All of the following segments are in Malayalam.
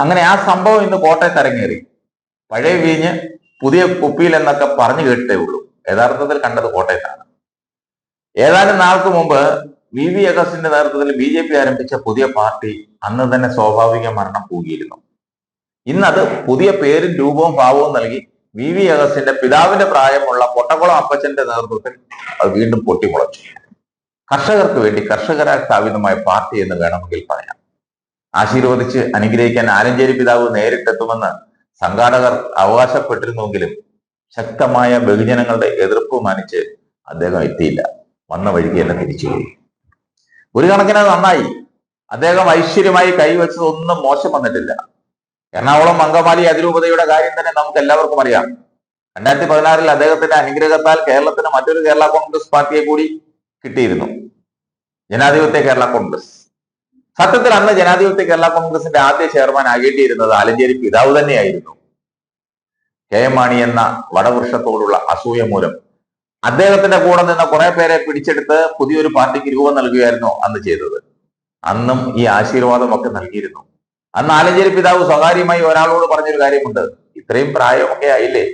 അങ്ങനെ ആ സംഭവം ഇന്ന് കോട്ടയത്ത് അരങ്ങേറി. പഴയ വീഞ്ഞ് പുതിയ കുപ്പിയിൽ എന്നൊക്കെ പറഞ്ഞു കേട്ടേ ഉള്ളൂ. യഥാർത്ഥത്തിൽ കണ്ടത് കോട്ടയത്താണ്. ഏതാനും നാൾക്ക് മുമ്പ് വി വി അഗസ്റ്റിന്റെ നേതൃത്വത്തിൽ ബി ജെ പി ആരംഭിച്ച പുതിയ പാർട്ടി അന്ന് തന്നെ സ്വാഭാവിക മരണം പൂകിയിരുന്നു ഇന്നത് പുതിയ പേരും രൂപവും ഭാവവും നൽകി വി വി അഗസ്റ്റിന്റെ പിതാവിന്റെ പ്രായമുള്ള പൊട്ടക്കുളം അപ്പച്ചന്റെ നേതൃത്വത്തിൽ അത് വീണ്ടും പൊട്ടിമുളച്ചു. കർഷകർക്ക് വേണ്ടി കർഷകരാൽ സ്ഥാപിതമായ പാർട്ടി എന്ന് വേണമെങ്കിൽ പറയാം. ആശീർവദിച്ച് അനുഗ്രഹിക്കാൻ ആലഞ്ചേരി പിതാവ് നേരിട്ടെത്തുമെന്ന് സംഘാടകർ അവകാശപ്പെട്ടിരുന്നുവെങ്കിലും ശക്തമായ ബഹുജനങ്ങളുടെ എതിർപ്പ് മാനിച്ച് അദ്ദേഹം എത്തിയില്ല. വന്ന വഴിക്ക് തന്നെ തിരിച്ചുപോയി ഒരു കണക്കിന് നന്നായി. അദ്ദേഹം ഐശ്വര്യമായി കൈവച്ചത് ഒന്നും മോശം വന്നിട്ടില്ല. എറണാകുളം അങ്കമാലി അതിരൂപതയുടെ കാര്യം തന്നെ നമുക്ക് എല്ലാവർക്കും അറിയാം. രണ്ടായിരത്തി പതിനാറിൽ അദ്ദേഹത്തിന്റെ അനുഗ്രഹത്താൽ കേരളത്തിന് മറ്റൊരു കേരള കോൺഗ്രസ് പാർട്ടിയെ കൂടി കിട്ടിയിരുന്നു. ജനാധിപത്യ കേരള കോൺഗ്രസ്. സത്യത്തിൽ അന്ന് ജനാധിപത്യ കേരള കോൺഗ്രസിന്റെ ആദ്യ ചെയർമാൻ ആകേണ്ടിയിരുന്നത് ആലഞ്ചേരി പിതാവ് തന്നെയായിരുന്നു. കെ എം മാണി എന്ന വടവൃക്ഷത്തോടുള്ള അസൂയ മൂലം. അദ്ദേഹത്തിന്റെ കൂടെ നിന്ന് കുറെ പേരെ പിടിച്ചെടുത്ത് പുതിയൊരു പാർട്ടിക്ക് രൂപം നൽകുകയായിരുന്നു അന്ന് ചെയ്തത്. അന്നും ഈ ആശീർവാദം ഒക്കെ നൽകിയിരുന്നു. അന്ന് ആലഞ്ചേരി പിതാവ് സ്വകാര്യമായി ഒരാളോട് പറഞ്ഞൊരു കാര്യമുണ്ട്. ഇത്രയും പ്രായമൊക്കെ ആയില്ലേ?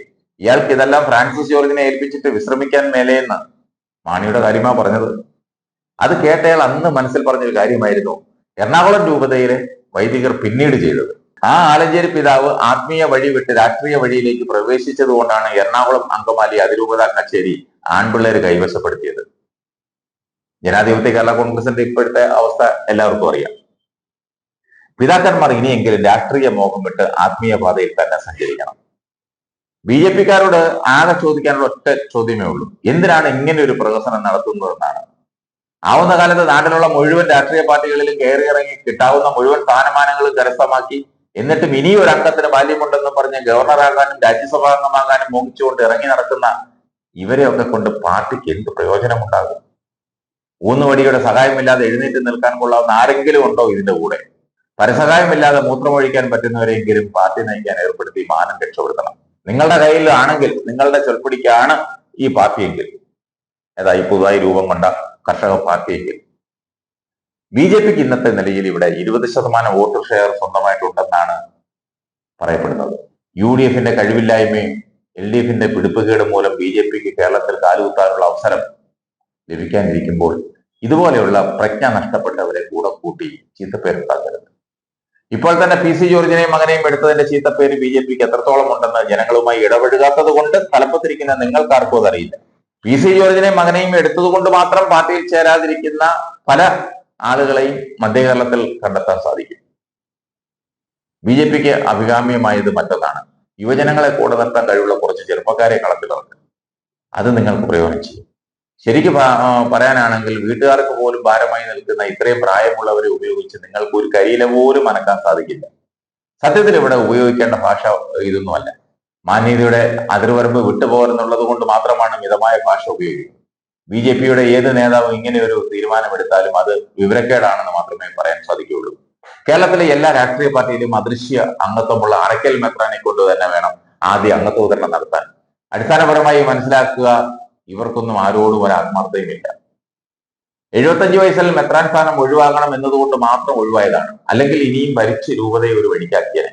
ഇയാൾക്ക് ഇതെല്ലാം ഫ്രാൻസിസ് ജോർജിനെ ഏൽപ്പിച്ചിട്ട് വിശ്രമിക്കാൻ മേലെയെന്ന് മാണിയുടെ കാര്യമാ പറഞ്ഞത്. അത് കേട്ടയാൾ അന്ന് മനസ്സിൽ പറഞ്ഞൊരു കാര്യമായിരുന്നു. എറണാകുളം രൂപതയിലെ വൈദികർ പിന്നീട് ചെയ്തത്. ആ ആലഞ്ചേരി പിതാവ് ആത്മീയ വഴി വിട്ട് രാഷ്ട്രീയ വഴിയിലേക്ക് പ്രവേശിച്ചത് കൊണ്ടാണ് എറണാകുളം അങ്കമാലി അതിരൂപത കച്ചേരി ആൺപിള്ളേര് കൈവശപ്പെടുത്തിയത്. ജനാധിപത്യ കേരള കോൺഗ്രസിന്റെ ഇപ്പോഴത്തെ അവസ്ഥ എല്ലാവർക്കും അറിയാം. പിതാക്കന്മാർ ഇനിയെങ്കിലും രാഷ്ട്രീയ മോഹം വിട്ട് ആത്മീയ പാതയിൽ തന്നെ സഞ്ചരിക്കണം. ബി ജെ പിക്കാരോട് ആകെ ചോദിക്കാനുള്ള ഒറ്റ ചോദ്യമേ ഉള്ളൂ. എന്തിനാണ് ഇങ്ങനെ ഒരു പ്രഹസനം നടത്തുന്നതെന്നാണ്. ആവുന്ന കാലത്ത് നാട്ടിലുള്ള മുഴുവൻ രാഷ്ട്രീയ പാർട്ടികളിലും കയറി ഇറങ്ങി കിട്ടാവുന്ന മുഴുവൻ സ്ഥാനമാനങ്ങളും കരസ്ഥമാക്കി. എന്നിട്ടും ഇനി ഒരു അംഗത്തിന് ബാല്യമുണ്ടെന്ന് പറഞ്ഞ് ഗവർണറാകാനും രാജ്യസഭാ അംഗമാകാനും മോഹിച്ചുകൊണ്ട് ഇറങ്ങി നടക്കുന്ന ഇവരെയൊക്കെ കൊണ്ട് പാർട്ടിക്ക് എന്ത് പ്രയോജനമുണ്ടാകും? ഊന്നുവടിയുടെ സഹായമില്ലാതെ എഴുന്നേറ്റ് നിൽക്കാൻ കൊള്ളാവുന്ന ആരെങ്കിലും ഉണ്ടോ ഇതിന്റെ കൂടെ? പരസഹായമില്ലാതെ മൂത്രമൊഴിക്കാൻ പറ്റുന്നവരെങ്കിലും പാർട്ടി നയിക്കാൻ ഏർപ്പെടുത്തി മാനം രക്ഷപ്പെടുത്തണം. നിങ്ങളുടെ കയ്യിൽ ആണെങ്കിൽ നിങ്ങളുടെ ചൊൽപ്പിടിക്കാണ് ഈ പാർട്ടിയെങ്കിൽ ഏതായി പുതുതായി രൂപം കൊണ്ട കർഷക പാർട്ടിയെങ്കിൽ ബി ജെ പിക്ക് ഇന്നത്തെ നിലയിൽ ഇവിടെ ഇരുപത് ശതമാനം വോട്ട് ഷെയർ സ്വന്തമായിട്ടുണ്ടെന്നാണ് പറയപ്പെടുന്നത്. യു ഡി എഫിന്റെ കഴിവില്ലായ്മയും എൽ ഡി എഫിന്റെ പിടിപ്പുകേട് മൂലം ബി ജെ പിക്ക് കേരളത്തിൽ കാലുകുത്താനുള്ള അവസരം ലഭിക്കാനിരിക്കുമ്പോൾ ഇതുപോലെയുള്ള പ്രജ്ഞ നഷ്ടപ്പെട്ടവരെ കൂടെ കൂട്ടി ചീത്തപ്പേരുണ്ടാക്കരുത്. ഇപ്പോൾ തന്നെ പി സി ജോർജിനെയും മകനെയും എടുത്തതിന്റെ ചീത്തപ്പേര് ബി ജെ പിക്ക് എത്രത്തോളം ഉണ്ടെന്ന് ജനങ്ങളുമായി ഇടപെടുകാത്തത് കൊണ്ട് തലപ്പത്തിരിക്കുന്ന നിങ്ങൾക്കാർക്കും അതറിയില്ല. പി സി ജോർജിനെ മകനെയും എടുത്തതുകൊണ്ട് മാത്രം പാർട്ടിയിൽ ചേരാതിരിക്കുന്ന പല ആളുകളെയും മധ്യ കേരളത്തിൽ കണ്ടെത്താൻ സാധിക്കും. ബി ജെ പിക്ക് അഭികാമ്യമായത് മറ്റൊന്നാണ്. യുവജനങ്ങളെ കൂടെ നിർത്താൻ കഴിവുള്ള കുറച്ച് ചെറുപ്പക്കാരെ കളത്തിലിറക്കുക. അത് നിങ്ങൾക്ക് പ്രയോജനം ചെയ്യും. ശരിക്കും പറയാനാണെങ്കിൽ വീട്ടുകാർക്ക് പോലും ഭാരമായി നിൽക്കുന്ന ഇത്രയും പ്രായമുള്ളവരെ ഉപയോഗിച്ച് നിങ്ങൾക്ക് ഒരു കരിയില പോലും അനക്കാൻ സാധിക്കില്ല. സത്യത്തിൽ ഇവിടെ ഉപയോഗിക്കേണ്ട ഭാഷ ഇതൊന്നുമല്ല. മാന്യതയുടെ അതിർവരമ്പ് വിട്ടുപോകരുന്നുള്ളത് കൊണ്ട് മാത്രമാണ് മിതമായ ഭാഷ ഉപയോഗിക്കുന്നത്. ബി ജെ പിയുടെ ഏത് നേതാവും ഇങ്ങനെ ഒരു തീരുമാനമെടുത്താലും അത് വിവരക്കേടാണെന്ന് മാത്രമേ പറയാൻ സാധിക്കുകയുള്ളൂ. കേരളത്തിലെ എല്ലാ രാഷ്ട്രീയ പാർട്ടിയിലും അദൃശ്യ അംഗത്വമുള്ള അറക്കൽ മെത്രാനെ കൊണ്ട് തന്നെ വേണം ആദ്യ അംഗത്വതരണം നടത്താൻ. അടിസ്ഥാനപരമായി മനസ്സിലാക്കുക ഇവർക്കൊന്നും ആരോടും ഒരു ആത്മാർത്ഥതയുമില്ല. എഴുപത്തഞ്ച് വയസ്സിൽ മെത്രാൻ സ്ഥാനം ഒഴിവാകണം എന്നതുകൊണ്ട് മാത്രം ഒഴിവായതാണ്. അല്ലെങ്കിൽ ഇനിയും ഭരിച്ച് രൂപതയെ ഒരു വഴിക്കാക്കിയനെ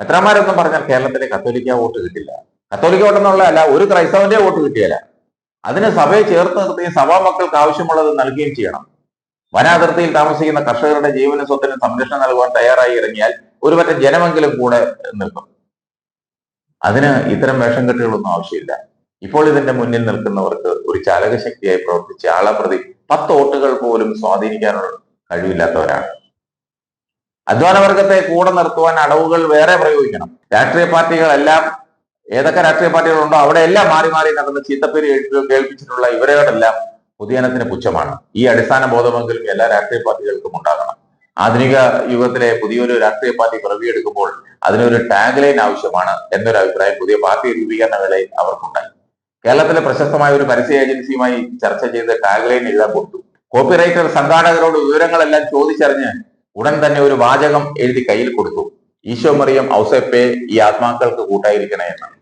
മെത്രാന്മാരൊന്നും പറഞ്ഞാൽ കേരളത്തിലെ കത്തോലിക്ക വോട്ട് കിട്ടില്ല. കത്തോലിക്ക അല്ല ഒരു ക്രൈസ്തവന്റെ വോട്ട് കിട്ടിയല്ല. അതിന് സഭയെ ചേർത്ത് നിർത്തുകയും സഭാ മക്കൾക്ക് ആവശ്യമുള്ളത് നൽകുകയും ചെയ്യണം. വനാതിർത്തിയിൽ താമസിക്കുന്ന കർഷകരുടെ ജീവനും സ്വത്തിനും സംരക്ഷണം നൽകുവാൻ തയ്യാറായി ഇറങ്ങിയാൽ ഒരു പറ്റം ജനമെങ്കിലും കൂടെ നിൽക്കും. അതിന് ഇത്തരം വേഷം കെട്ടുകളൊന്നും ആവശ്യമില്ല. ഇപ്പോൾ ഇതിന്റെ മുന്നിൽ നിൽക്കുന്നവർക്ക് ഒരു ചാലകശക്തിയായി പ്രവർത്തിച്ച് ആളെ പ്രതി പത്ത് വോട്ടുകൾ പോലും സ്വാധീനിക്കാനുള്ള കഴിവില്ലാത്തവരാണ്. അധ്വാനവർഗത്തെ കൂടെ നിർത്തുവാൻ അടവുകൾ വേറെ പ്രയോഗിക്കണം. രാഷ്ട്രീയ പാർട്ടികളെല്ലാം ഏതൊക്കെ രാഷ്ട്രീയ പാർട്ടികളുണ്ടോ അവിടെ എല്ലാം മാറി മാറി നടന്ന് ചീത്തപ്പേര് കേൾപ്പി- കേൾപ്പിച്ചിട്ടുള്ള ഇവരോടെല്ലാം പൊതുജനത്തിന് പുച്ഛമാണ്. ഈ അടിസ്ഥാന ബോധമെങ്കിലും എല്ലാ രാഷ്ട്രീയ പാർട്ടികൾക്കും ഉണ്ടാകണം. ആധുനിക യുഗത്തിലെ പുതിയൊരു രാഷ്ട്രീയ പാർട്ടി പിറവിയെടുക്കുമ്പോൾ അതിനൊരു ടാഗ് ലൈൻ ആവശ്യമാണ് എന്നൊരു അഭിപ്രായം പുതിയ പാർട്ടി രൂപീകരണ വേളയിൽ അവർക്കുണ്ടായി. കേരളത്തിലെ പ്രശസ്തമായ ഒരു പരസ്യ ഏജൻസിയുമായി ചർച്ച ചെയ്ത് ടാഗ് ലൈൻ എഴുതാൻ കൊടുത്തു. കോപ്പിറൈറ്റർ സംഘാടകരോട് വിവരങ്ങളെല്ലാം ചോദിച്ചറിഞ്ഞ് ഉടൻ തന്നെ ഒരു വാചകം എഴുതി കയ്യിൽ കൊടുത്തു. ഈശോ മറിയം ഔസേപ്പയെ ഈ ആത്മാക്കൾക്ക് കൂട്ടായിരിക്കണേ എന്ന്.